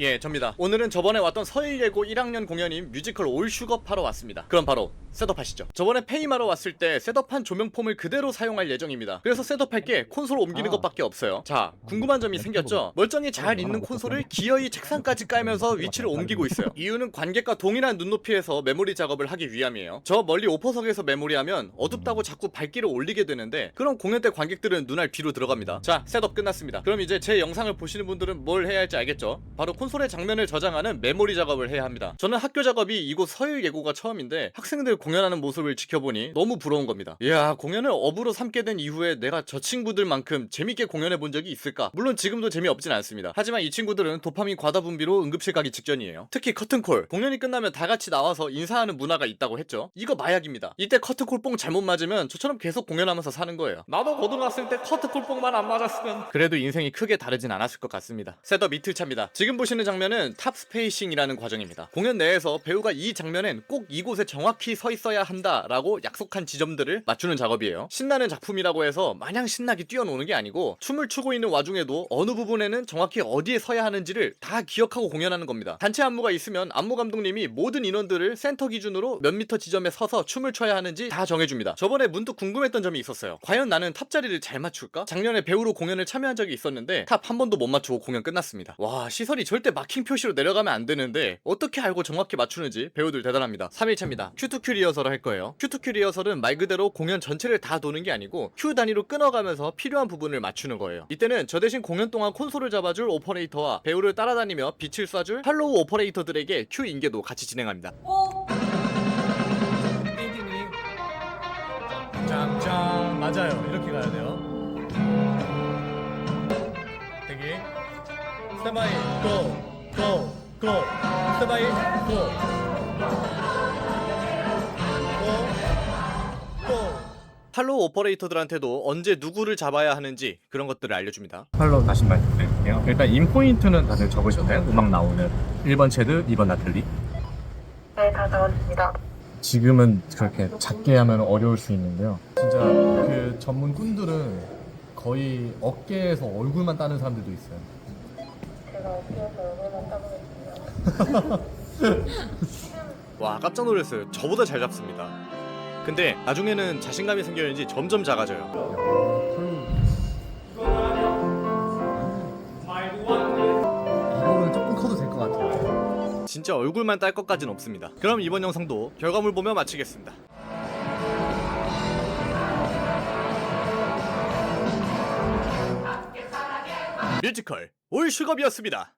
예, 접니다. 오늘은 저번에 왔던 서일예고 1학년 공연인 뮤지컬 올 슈겁하러 왔습니다. 그럼 바로 셋업하시죠. 저번에 페이마러 왔을 때 셋업한 조명폼을 그대로 사용할 예정입니다. 그래서 셋업할 게 콘솔 옮기는 아. 것밖에 없어요. 자, 궁금한 점이 생겼죠? 멀쩡히 잘 있는 콘솔을 기어이 책상까지 깔면서 위치를 옮기고 있어요. 이유는 관객과 동일한 눈높이에서 메모리 작업을 하기 위함이에요. 저 멀리 오퍼석에서 메모리하면 어둡다고 자꾸 밝기를 올리게 되는데 그럼 공연 때 관객들은 눈알 뒤로 들어갑니다. 자, 셋업 끝났습니다. 그럼 이제 제 영상을 보시는 분들은 뭘 해야 할지 알겠죠? 바로 콘솔 의 장면을 저장하는 메모리 작업을 해야 합니다. 저는 학교 작업이 이곳 서일 예고가 처음인데 학생들 공연하는 모습을 지켜보니 너무 부러운 겁니다. 이야, 공연을 업으로 삼게 된 이후에 내가 저 친구들만큼 재밌게 공연해 본 적이 있을까? 물론 지금도 재미없진 않습니다. 하지만 이 친구들은 도파민 과다 분비로 응급실 가기 직전이에요. 특히 커튼콜. 공연이 끝나면 다 같이 나와서 인사하는 문화가 있다고 했죠. 이거 마약입니다. 이때 커튼콜 뽕 잘못 맞으면 저처럼 계속 공연하면서 사는 거예요. 나도 고등학생 때 커튼콜 뽕만 안 맞았으면 그래도 인생이 크게 다르진 않았을 것 같습니다. 셋업 이틀 차입니다. 지금 보시는 장면은 탑 스페이싱이라는 과정입니다. 공연 내에서 배우가 이 장면엔 꼭 이곳에 정확히 서 있어야 한다라고 약속한 지점들을 맞추는 작업이에요. 신나는 작품이라고 해서 마냥 신나게 뛰어노는 게 아니고 춤을 추고 있는 와중에도 어느 부분에는 정확히 어디에 서야 하는지를 다 기억하고 공연하는 겁니다. 단체 안무가 있으면 안무 감독님이 모든 인원들을 센터 기준으로 몇 미터 지점에 서서 춤을 춰야 하는지 다 정해줍니다. 저번에 문득 궁금했던 점이 있었어요. 과연 나는 탑 자리를 잘 맞출까? 작년에 배우로 공연을 참여한 적이 있었는데 탑 한 번도 못 맞추고 공연 끝났습니다. 와 시설이 절대 마킹 표시로 내려가면 안 되는데 어떻게 알고 정확히 맞추는지 배우들 대단합니다. 3일차입니다. Q2Q 리허설을 할 거예요. Q2Q 리허설은 말 그대로 공연 전체를 다 도는 게 아니고 Q 단위로 끊어가면서 필요한 부분을 맞추는 거예요. 이때는 저 대신 공연 동안 콘솔을 잡아줄 오퍼레이터와 배우를 따라다니며 빛을 쏴줄 팔로우 오퍼레이터들에게 Q 인계도 같이 진행합니다. 짱짱 맞아요 이렇게 가야 돼요 대기 스탠바이 고고고 스탠바이 고고 팔로우 오퍼레이터들한테도 언제 누구를 잡아야 하는지 그런 것들을 알려줍니다. 팔로우 다시 말씀드릴게요. 일단 인포인트는 다들 적으셨나요? 음악 나오는 1번 체드, 2번 나틀리. 네, 다 적었습니다. 지금은 그렇게 작게 하면 어려울 수 있는데요. 진짜 그 전문 꾼들은 거의 어깨에서 얼굴만 따는 사람들도 있어요. 제가 따보겠습니다. 와 깜짝 놀랐어요. 저보다 잘 잡습니다. 근데 나중에는 자신감이 생겼는지 점점 작아져요. 이거는 조금 커도 될것 같아요. 진짜 얼굴만 딸 것까진 없습니다. 그럼 이번 영상도 결과물 보며 마치겠습니다. 뮤지컬 올 슈겁이었습니다.